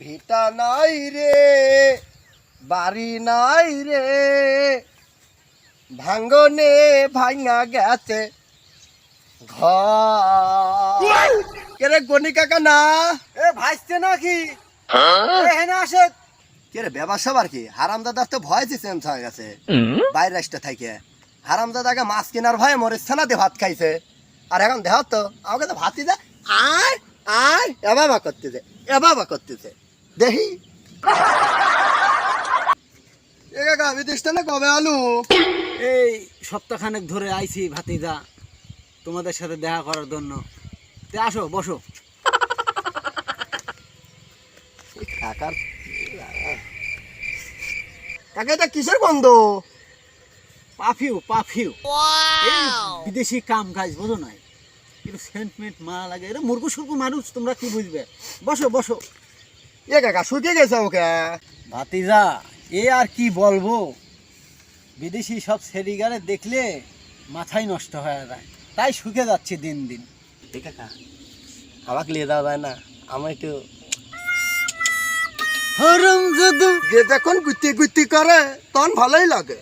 ভিটা নাই রে বাড়ি নাই রে। ভাঙ্গনে ভাঙা গেছে ঘর। কেরে গনি কাকা না? এ ভাইস্তে নাকি? এখানে আসে কেরে ব্যবসা আর কি? হারাম দাদার তো ভয় চেঞ্জ হয়ে গেছে। বাইরে আসতে থাকে। হারাম দাদাকে মাছ কেনার ভয়ে মরে ছানাতে ভাত খাইছে। আর এখন দেহ তো আমাকে তো ভাতই দে। আর আর এবাবা করতেছে এবাবা করতেছে দেখি। এ কাকা বিদেশটা না কবে আলু? এই সপ্তাহখানেক ধরে আইছি ভাতিজা তোমাদের সাথে দেখা করার জন্য। তে আসো বসো। কাকার কাকা এটা কিসের গন্ধ? পাফিউ পাফিউ। বিদেশি কাম কাজ বোঝো নাই। একটু সেন্টমেন্ট মা লাগে। এটা মুরগু সুরগু মানুষ তোমরা কি বুঝবে? বসো বসো। এ কাকা শুকিয়ে গেছে ওকে ভাতিজা এ আর কি বলব? বিদেশি সব সেরিগারে দেখলে মাথাই নষ্ট হয়ে যায়। তাই শুকে যাচ্ছে দিন দিন। এ কাকা আমাকে নিয়ে যাওয়া যায় না। আমার একটু হরম জাদু যে যখন গুতি গুতি করে তখন ভালোই লাগে।